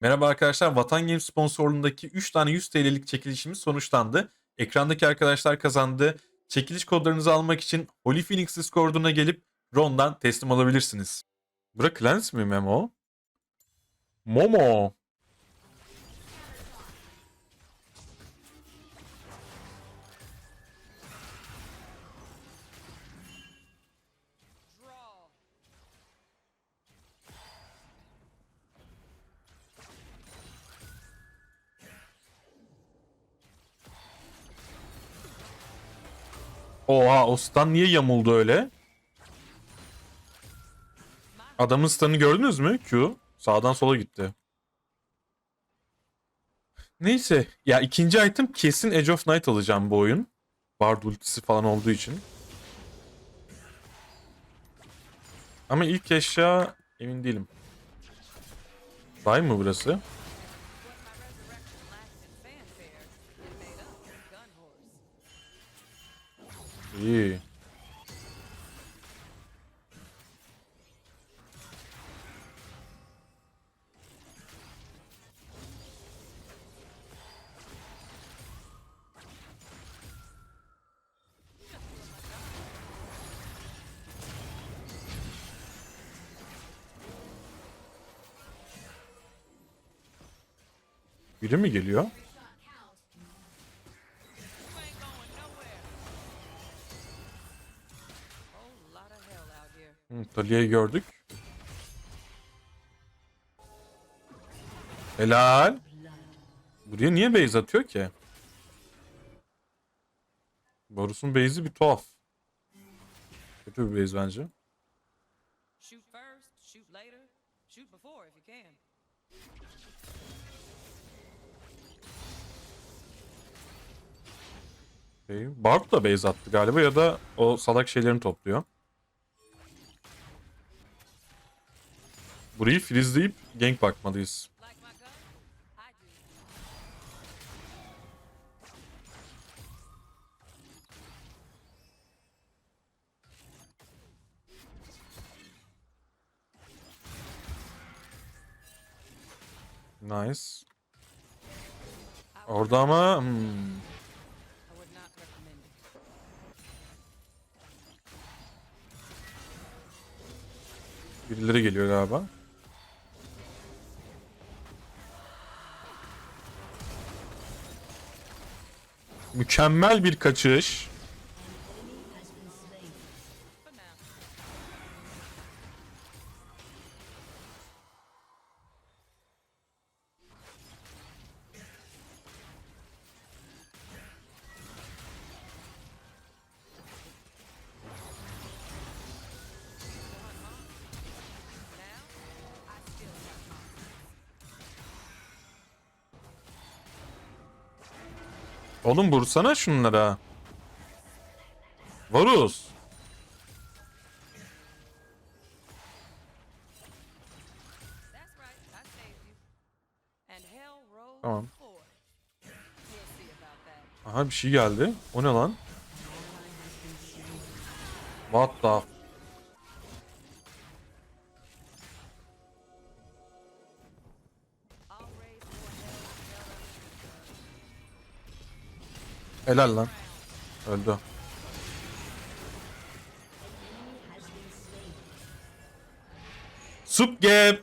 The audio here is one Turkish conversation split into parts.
Merhaba arkadaşlar, Vatan Games sponsorluğundaki 3 tane 100 TL'lik çekilişimiz sonuçlandı. Ekrandaki arkadaşlar kazandı. Çekiliş kodlarınızı almak için Holy Phoenix Discord'una gelip Ron'dan teslim alabilirsiniz. Bura Clans mi Memo? Momo. Oha o stun niye yamuldu öyle? Adamın stun'ı gördünüz mü? Q. Sağdan sola gitti. Neyse. Ya ikinci item kesin Edge of Night alacağım bu oyun. Bard ultisi falan olduğu için. Ama ilk eşya emin değilim. Day mı burası? İyi. Biri mi geliyor? Talia'yı gördük. Helal. Buraya niye base atıyor ki? Borus'un base'i bir tuhaf. Kötü bir base bence. Okay. Barb da base attı galiba ya da o salak şeylerini topluyor. Burayı freezeleyip gank bakmalıyız. Nice. Orada ama hmm, birileri geliyor galiba. Mükemmel bir kaçış. Oğlum vursana şunlara. Varus. Tamam. Aha bir şey geldi. O ne lan? What the Helal lan. Öldü. Sup gap.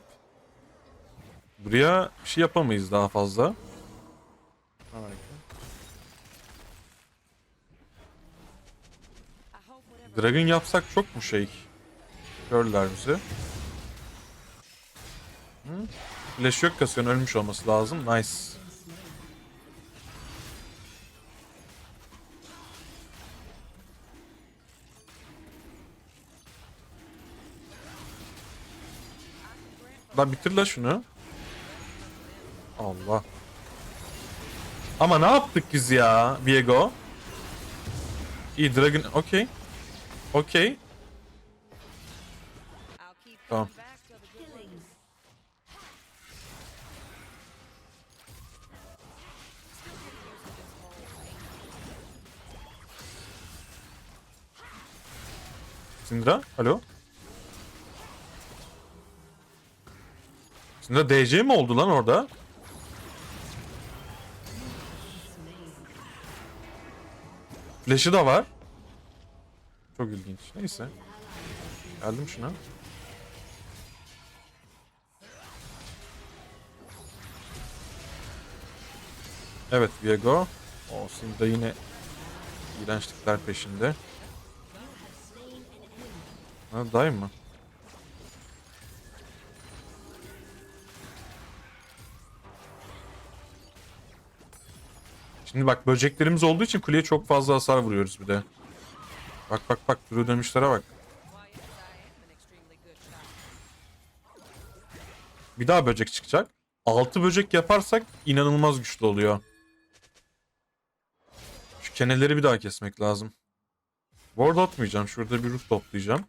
Buraya bir şey yapamayız daha fazla. Dragon yapsak çok mu şey? Görürler bizi. Hı? Flash yok kasıyorsun ölmüş olması lazım. Nice. Lan bitir la şunu. Allah. Ama ne yaptık biz ya Viego? İyi Dragon okey. Okey. Tamam. Syndra, alo. Şimdi DC mi oldu lan orada? Flash'ı da var. Çok ilginç. Neyse. Geldim şuna. Evet Viego. O Syndra yine iğrençlikler peşinde. Ha dive mı? Şimdi bak böceklerimiz olduğu için kuleye çok fazla hasar vuruyoruz bir de. Bak bak bak duru dönüşlere bak. Bir daha böcek çıkacak. 6 böcek yaparsak inanılmaz güçlü oluyor. Şu keneleri bir daha kesmek lazım. Ward atmayacağım. Şurada bir ruh toplayacağım.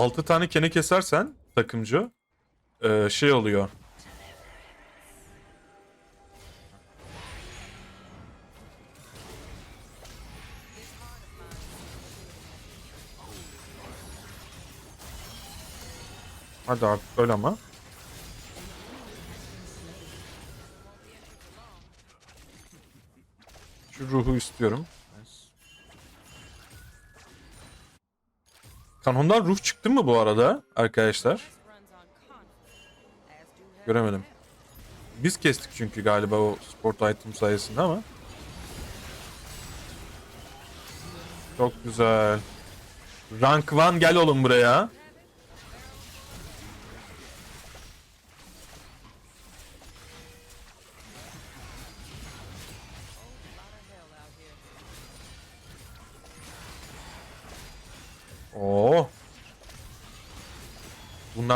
6 tane kene kesersen takımcı eee, şey oluyor. Hadi artık öl ama. Şu ruhu istiyorum. Kanondan ruh çıktı mı bu arada arkadaşlar? Göremedim. Biz kestik çünkü galiba o sport item sayesinde ama. Çok güzel. Rank 1 gel oğlum buraya.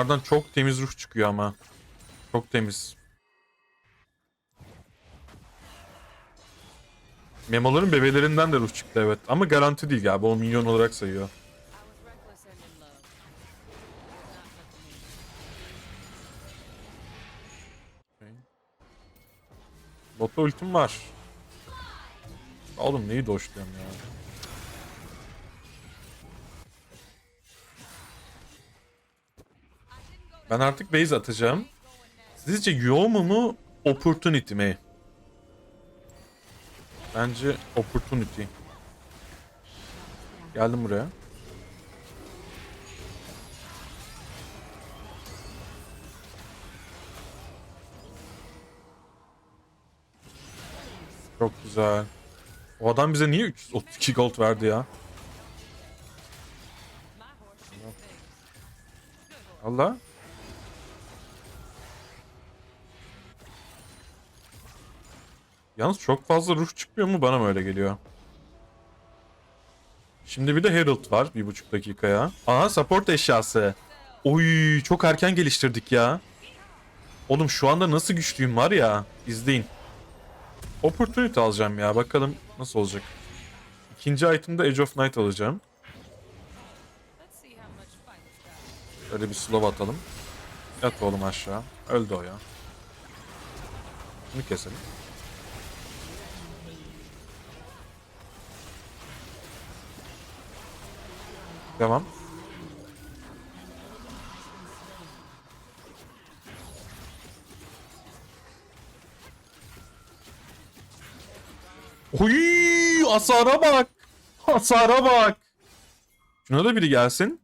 Bunlardan çok temiz ruh çıkıyor ama. Çok temiz. Memoların bebelerinden de ruh çıktı evet. Ama garanti değil galiba. O milyon olarak sayıyor. Botta ultim var. Oğlum neyi doşluyorum ya. Ben artık base atacağım. Sizce Yomu mu Opportunity mi? Bence Opportunity. Geldim buraya. Çok güzel. O adam bize niye 332 gold verdi ya? Allah. Yalnız çok fazla ruh çıkmıyor mu bana mı öyle geliyor? Şimdi bir de Herald var bir buçuk dakikaya. Aha support eşyası. Oy çok erken geliştirdik ya. Oğlum şu anda nasıl güçlüyüm var ya. İzleyin. Opportunity alacağım ya bakalım nasıl olacak. İkinci item'da Edge of Night alacağım. Şöyle bir slow atalım. Yat oğlum aşağı. Öldü o ya. Bunu keselim. Devam. Oy, hasara bak. Hasara bak. Şuna da biri gelsin.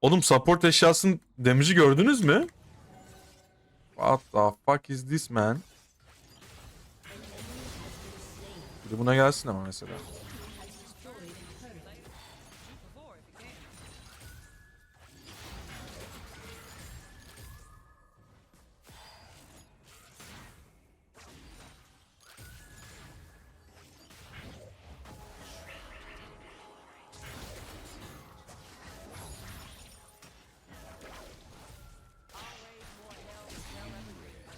Oğlum support eşyasının damage'i gördünüz mü? What the fuck is this man? Bir de buna gelsin ama mesela.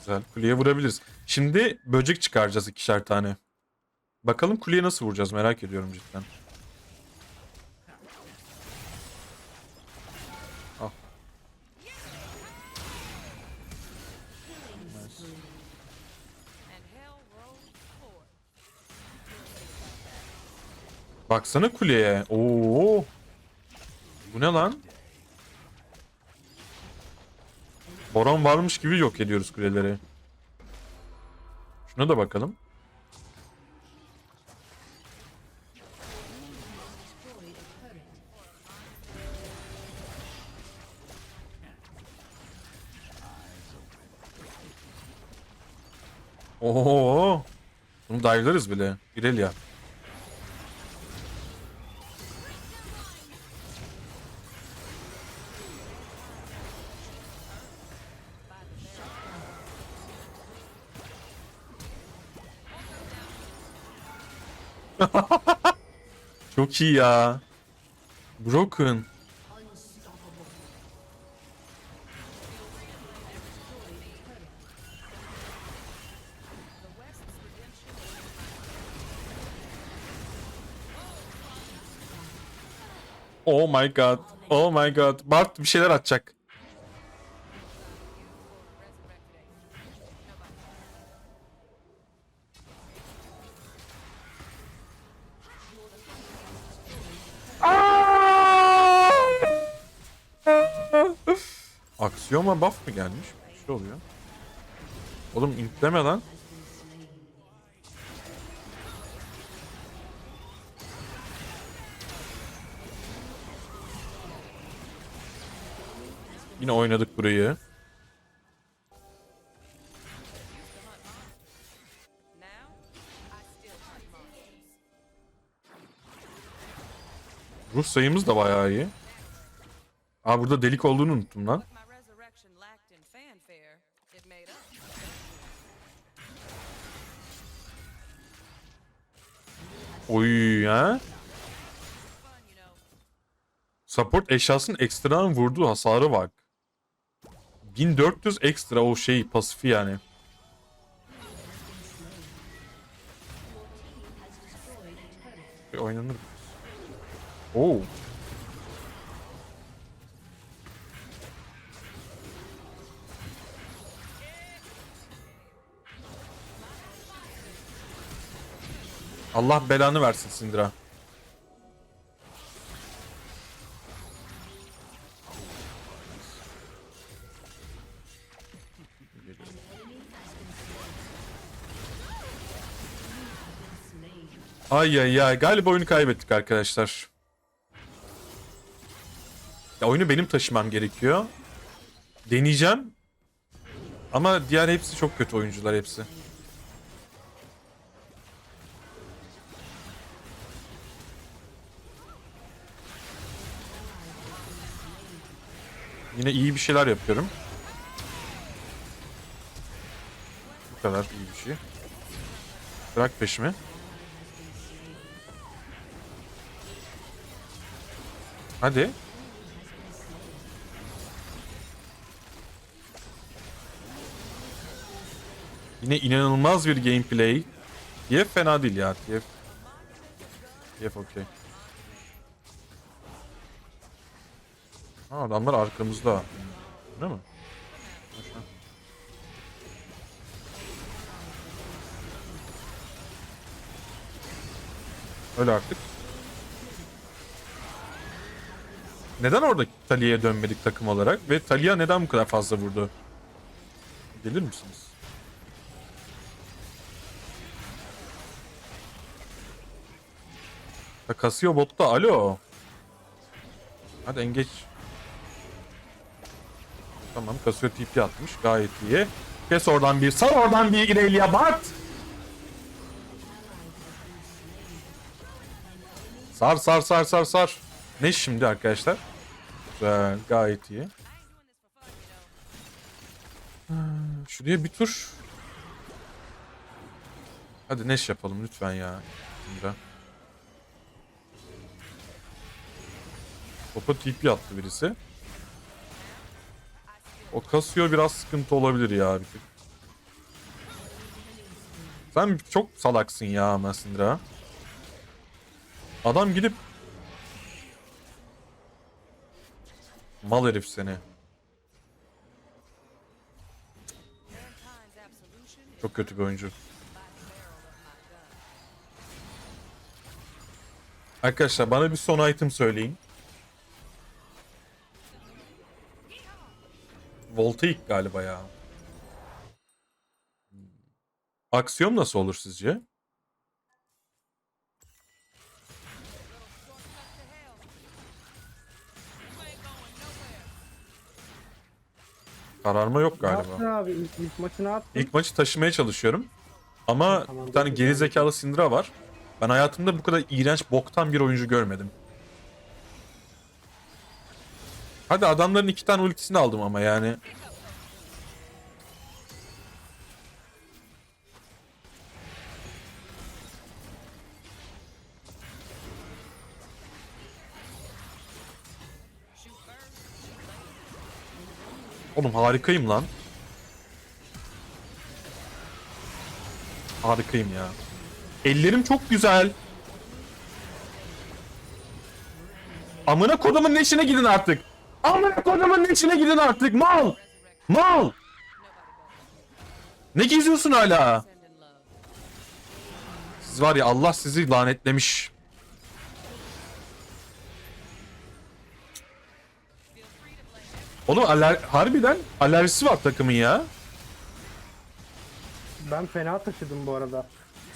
Güzel. Kuleye vurabiliriz. Şimdi böcek çıkaracağız ikişer tane. Bakalım kuleye nasıl vuracağız merak ediyorum cidden. Ah. Baksana kuleye. Oo. Bu ne lan? Boron varmış gibi yok ediyoruz kuleleri. Şuna da bakalım. Oo. Bunu dive'larız bile. Irelia. Çok ya. Broken. Oh my god. Oh my god. Bart bir şeyler atacak. Aksiyoma buff mı gelmiş? Bir şey oluyor. Oğlum intleme lan. Yine oynadık burayı. Ruh sayımız da bayağı iyi. Aa burada delik olduğunu unuttum lan. Oy ha. Support eşyasının ekstradan vurduğu hasarı var. 1400 ekstra o şey pasifi yani. Bir oynanır. Oo. Allah belanı versin Syndra. Ay ay ay galiba oyunu kaybettik arkadaşlar. Ya oyunu benim taşımam gerekiyor. Deneyeceğim. Ama diğer hepsi çok kötü oyuncular hepsi. Yine iyi bir şeyler yapıyorum. Bu kadar iyi bir şey. Bırak peşimi. Hadi. Yine inanılmaz bir gameplay. TF fena değil ya. TF. TF okey. Ha, adamlar arkamızda. Değil mi? Öyle artık. Neden orada Talia'ya dönmedik takım olarak? Ve Talia neden bu kadar fazla vurdu? Gelir misiniz? Casio botta alo. Hadi engeç. Tamam Casio TP atmış gayet iyi. Kes oradan bir sar oradan bir İrelia Bart. Sar sar sar sar sar. Ne şimdi arkadaşlar? Güzel gayet iyi. Şuraya bir tur. Hadi neş yapalım lütfen ya. Şimdi. Topa TP attı birisi. O kasıyor biraz sıkıntı olabilir ya. Sen çok salaksın ya Masindra. Adam gidip Mal herif seni. Çok kötü bir oyuncu. Arkadaşlar bana bir son item söyleyin. Voltaik galiba ya. Aksiyon nasıl olur sizce? Kararma yok galiba. abi? İlk, ilk maçı ne yaptın? İlk maçı taşımaya çalışıyorum. Ama Tamam, bir tane geri zekalı Syndra var. Ben hayatımda bu kadar iğrenç boktan bir oyuncu görmedim. Hadi adamların iki tane ultisini aldım ama yani. Oğlum harikayım lan. Harikayım ya. Ellerim çok güzel. Amına kodumun içine gidin artık. Amına kodumun içine gidin artık mal. Mal. Ne geziyorsun hala? Siz var ya Allah sizi lanetlemiş. Oğlum aler harbiden alerjisi var takımın ya. Ben fena taşıdım bu arada.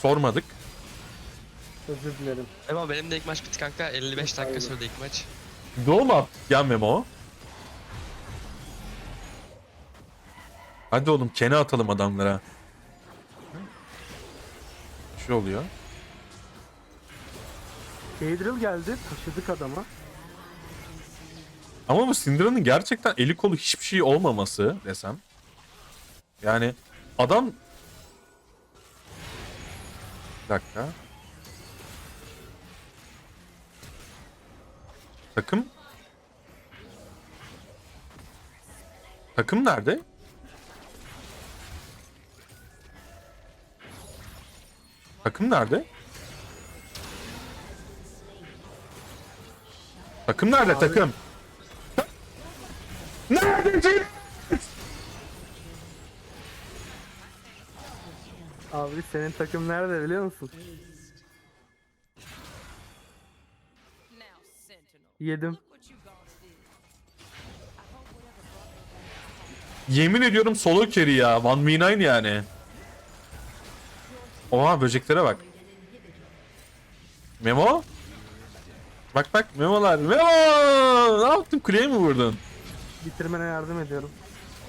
Sormadık. Özür dilerim. Ama benim de ilk maç bitti kanka. 55 dakika Aynen. sürdü ilk maç. Doğru mu attık ya Memo? Hadi oğlum kene atalım adamlara. Şey oluyor. Adriel geldi. Taşıdık adama. Ama bu Syndra'nın gerçekten eli kolu hiçbir şey olmaması desem. Yani adam... Bir dakika. Takım... Takım nerede? Takım nerede? Takım nerede takım? Nerede? Abi senin takım nerede biliyor musun? Yedim. Yemin ediyorum solo carry ya. 1v9 yani. Oha böceklere bak. Memo? Bak bak memolar. Memo! Ne yaptın? Kuleye mi vurdun? Bitirmene yardım ediyorum.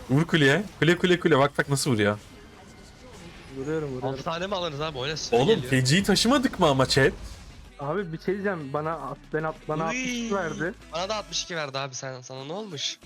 Vur kuleye. Kule kule kule. Bak bak nasıl vuruyor. Vuruyorum 6 vuruyorum. tane mi alırız abi? Süre Oğlum geliyor. feciyi taşımadık mı ama chat? Abi bir şey diyeceğim. Bana at, ben at, bana Uy. 60 verdi. Bana da 62 verdi abi sen sana ne olmuş?